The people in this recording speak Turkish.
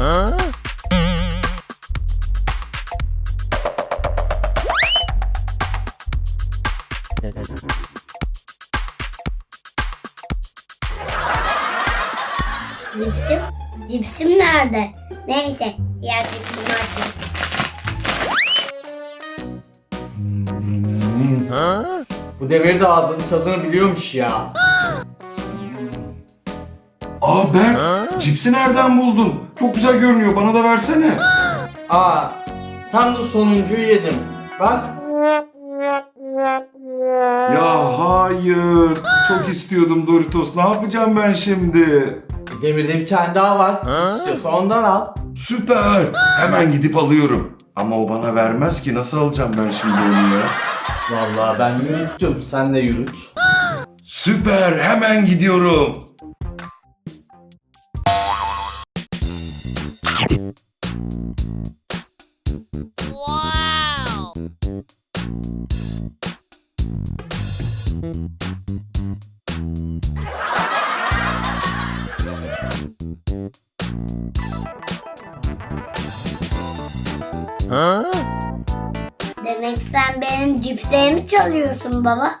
lazım. Cipsim? Cipsim nerede? Neyse diğer cipsimi açayım. Bu demir de ağzının tadını biliyormuş ya. Aa Berk, cipsi nereden buldun? Çok güzel görünüyor, bana da versene. Aa, tam da sonuncuyu yedim. Bak. Ya hayır, çok istiyordum Doritos. Ne yapacağım ben şimdi? Demirde bir tane daha var. İstiyorsan ondan al. Süper, hemen gidip alıyorum. Ama o bana vermez ki, nasıl alacağım ben şimdi onu ya? Vallahi ben yürüttüm. Sen de yürüt. Süper, hemen gidiyorum. Demek sen benim cipslerimi çalıyorsun baba.